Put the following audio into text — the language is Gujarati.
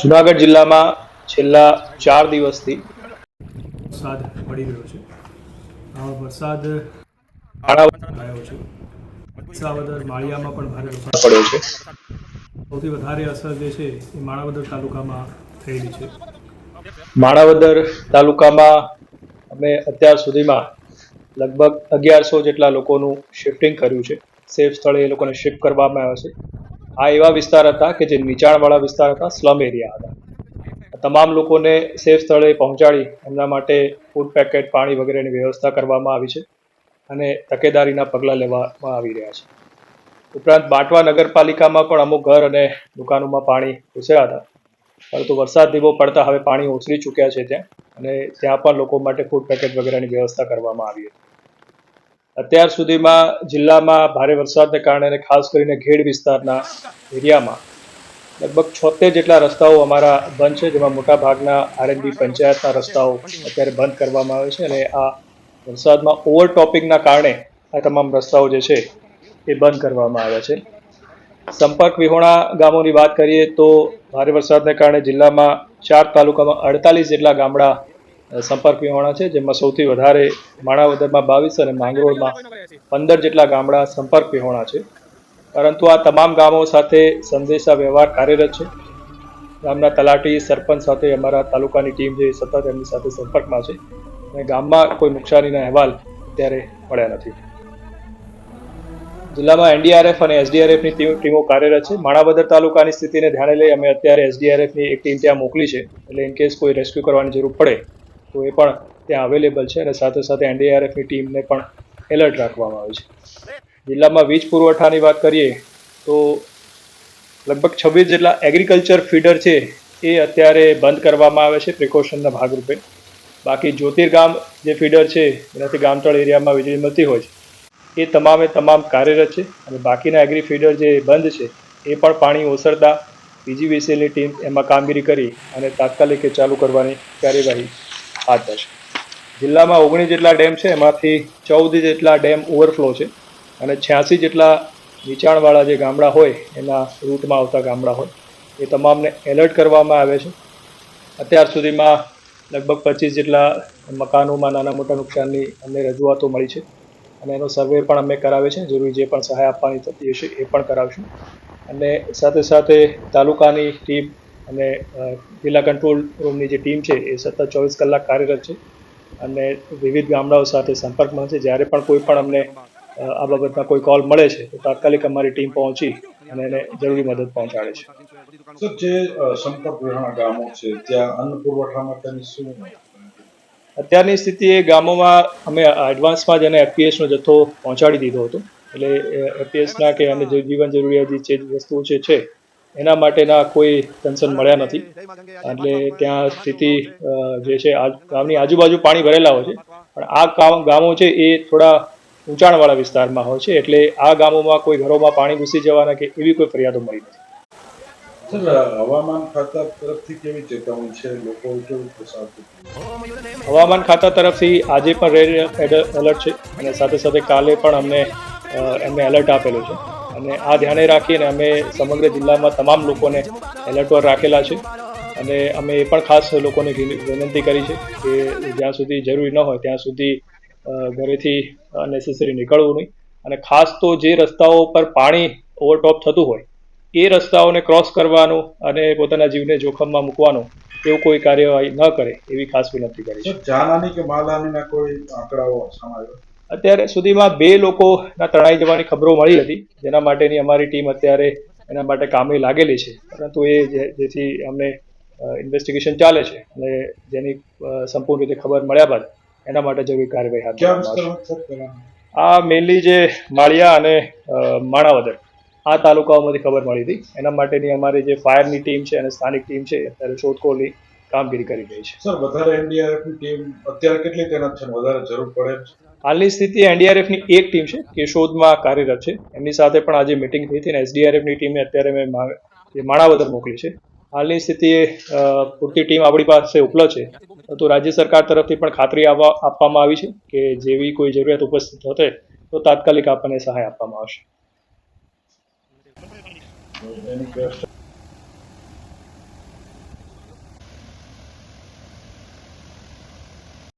જુનાગઢ જિલ્લામાં છેલ્લા ચાર દિવસથી વરસાદ પડી રહ્યો છે. આ વરસાદ આવ્યો છે. સાવદર માળિયામાં પણ ભારે વરસાદ પડ્યો છે. સૌથી વધારે અસર જે છે એ માણાવદર તાલુકામાં થયેલી છે. માણાવદર તાલુકામાં અમે અત્યાર સુધીમાં લગભગ અગિયારસો જેટલા લોકોનું શિફ્ટિંગ કર્યું છે. સેફ સ્થળે એ લોકોને શિફ્ટ કરવામાં આવ્યા છે. આ એવા વિસ્તાર હતા કે જે નીચાણવાળા વિસ્તાર હતા, સ્લમ એરિયા હતા. તમામ લોકોને સેફ સ્થળે પહોંચાડી એમના માટે ફૂડ પેકેટ પાણી વગેરેની વ્યવસ્થા કરવામાં આવી છે અને તકેદારીના પગલાં લેવામાં આવી રહ્યા છે. ઉપરાંત બાટવા નગરપાલિકામાં પણ અમુક ઘર અને દુકાનોમાં પાણી ઘૂસ્યા હતા. પરંતુ વરસાદ ધીમો પડતા હવે પાણી ઓસરી ચૂક્યા છે ત્યાં અને ત્યાં પણ લોકો માટે ફૂડ પેકેટ વગેરેની વ્યવસ્થા કરવામાં આવી હતી. અત્યાર સુધીમાં જિલ્લામાં ભારે વરસાદને કારણે અને ખાસ કરીને ઘેડ વિસ્તારના એરિયામાં લગભગ છોતેર જેટલા રસ્તાઓ અમારા બંધ છે, જેમાં મોટા ભાગના આરએનબી પંચાયતના રસ્તાઓ અત્યારે બંધ કરવામાં આવે છે અને આ વરસાદમાં ઓવરટોપિંગના કારણે આ તમામ રસ્તાઓ જે છે એ બંધ કરવામાં આવ્યા છે. સંપર્ક વિહોણા ગામોની વાત કરીએ તો ભારે વરસાદને કારણે જિલ્લામાં ચાર તાલુકામાં અડતાલીસ જેટલા ગામડા સંપર્ક વિહોણા છે, જેમાં સૌથી વધારે માણાવદરમાં બાવીસ અને માંગરોળમાં પંદર જેટલા ગામડા સંપર્ક વિહોણા છે. પરંતુ આ તમામ ગામો સાથે સંદેશા વ્યવહાર કાર્યરત છે. ગામના તલાટી સરપંચ સાથે અમારા તાલુકાની ટીમ જે સતત એમની સાથે સંપર્કમાં છે. અને ગામમાં કોઈ નુકસાનીના અહેવાલ અત્યારે મળ્યા નથી. જિલ્લામાં એનડીઆરએફ અને એસડીઆરએફની ટીમો કાર્યરત છે. માણાવદર તાલુકાની સ્થિતિને ધ્યાને લઈ અમે અત્યારે એસડીઆરએફની એક ટીમ ત્યાં મોકલી છે. એટલે ઇનકેસ કોઈ રેસ્ક્યુ કરવાની જરૂર પડે તો એ પણ ત્યાં અવેલેબલ છે અને સાથે સાથે એનડીઆરએફની ટીમને પણ એલર્ટ રાખવામાં આવી છે. જિલ્લામાં વીજ પુરવઠાની વાત કરીએ તો લગભગ છવ્વીસ જેટલા એગ્રીકલ્ચર ફીડર છે એ અત્યારે બંધ કરવામાં આવે છે પ્રિકોશનના ભાગરૂપે. બાકી જ્યોતિર્ગામ જે ફીડર છે, એનાથી ગામતળ એરિયામાં વીજળી મળતી હોય છે. એ તમામે તમામ કાર્યરત છે અને બાકીના એગ્રી ફીડર જે બંધ છે, એ પણ પાણી ઓસરતા પીજીવીસીએલની ટીમ એમાં કામગીરી કરી અને તાત્કાલિક ચાલુ કરવાની કાર્યવાહી હાથ ધરશે જિલ્લામાં ઓગણીસ જેટલા ડેમ છે, એમાંથી ચૌદ જેટલા ડેમ ઓવરફ્લો છે અને છ્યાસી જેટલા નીચાણવાળા જે ગામડા હોય, એના રૂટમાં આવતા ગામડા હોય, એ તમામને એલર્ટ કરવામાં આવે છે. અત્યાર સુધીમાં લગભગ પચીસ જેટલા મકાનોમાં નાના મોટા નુકસાનની અમને રજૂઆતો મળી છે અને એનો સર્વે પણ અમે કરાવે છે. જરૂરી જે પણ સહાય આપવાની થતી હશે એ પણ કરાવશું. અને સાથે સાથે તાલુકાની ટીમ અને જિલ્લા કંટ્રોલ રૂમની જે ટીમ છે એ સતત ચોવીસ કલાક કાર્યરત છે અને વિવિધ ગામડાઓ સાથે સંપર્કમાં છે. જ્યારે પણ કોઈ પણ અમને આ બાબતના કોઈ કોલ મળે છે તો તાત્કાલિક અમારી ટીમ પહોંચી અને એને જરૂરી મદદ પહોંચાડે છે. સર જે સંપર્ક વિહોણા ગામો છે ત્યાં અન્ન પુરવઠા માટેની શું અત્યારની સ્થિતિએ ગામોમાં અમે એડવાન્સમાં જ એને એફપીએસનો જથ્થો પહોંચાડી દીધો હતો. એટલે એફપીએસના કે અને જે જીવન જરૂરિયાત જે વસ્તુઓ છે છે એના માટેના કોઈ કન્સર્ન મળ્યા નથી. એટલે ત્યાં સ્થિતિ જે છે ગામની આજુબાજુ પાણી ભરેલા હોય છે. પણ આ ગામ ગામો છે એ થોડા ઊંચાણવાળા વિસ્તારમાં હોય છે. એટલે આ ગામોમાં કોઈ ઘરોમાં પાણી ઘૂસી જવાના કે એવી કોઈ ફરિયાદો મળી નથી. હવામાન ખાતા તરફથી કેવી ચેતવણી છે? લોકો હવામાન ખાતા તરફથી આજે પણ રેડ એલર્ટ છે અને સાથે સાથે કાલે પણ અમને એમને એલર્ટ આપેલું છે. અને આ ધ્યાને રાખીને અમે સમગ્ર જિલ્લામાં તમામ લોકોને એલર્ટ પર રાખેલા છે. અને અમે એ પણ ખાસ લોકોને વિનંતી કરી છે કે જ્યાં સુધી જરૂરી ન હોય ત્યાં સુધી ઘરેથી નેસેસરી નીકળવું નહીં. અને ખાસ તો જે રસ્તાઓ પર પાણી ઓવરટોપ થતું હોય, એ રસ્તાઓને ક્રોસ કરવાનું અને પોતાના જીવને જોખમમાં મૂકવાનું, એવું કોઈ કાર્યવાહી ન કરે એવી ખાસ વિનંતી કરી છે. જાનહાની કે માલહાનીના કોઈ આંકડાઓ સામે અત્યારે સુધીમાં બે લોકોના તણાઈ જવાની ખબરો મળી હતી. જેના માટેની અમારી ટીમ અત્યારે એના માટે કામે લાગેલી છે. પરંતુ એ જેથી અમને ઇન્વેસ્ટિગેશન ચાલે છે અને જેની સંપૂર્ણ રીતે ખબર મળ્યા બાદ એના માટે જરૂરી કાર્યવાહી હાથ ધરવામાં આવશે. આ મેનલી જે માળિયા અને માણાવદર આ તાલુકાઓમાંથી ખબર મળી હતી. એના માટેની અમારી જે ફાયરની ટીમ છે અને સ્થાનિક ટીમ છે અત્યારે શોધખોળની કામગીરી કરી રહી છે. સર વધારે એનડીઆરએફની ટીમ અત્યારે કેટલી તૈનાત છે વધારે જરૂર પડે હાલની સ્થિતિ એનડીઆરએફની એક ટીમ છે કે શોધમાં કાર્યરત છે. એમની સાથે પણ આજે મિટિંગ થઈ હતી અને એસડીઆરએફની ટીમે અત્યારે મેં માણાવદર મોકલી છે. હાલની સ્થિતિએ પૂરતી ટીમ આપણી પાસે ઉપલબ્ધ છે. તો રાજ્ય સરકાર તરફથી પણ ખાતરી આપવા આપવામાં આવી છે કે જેવી કોઈ જરૂરિયાત ઉપસ્થિત થશે તો તાત્કાલિક આપણને સહાય આપવામાં આવશે.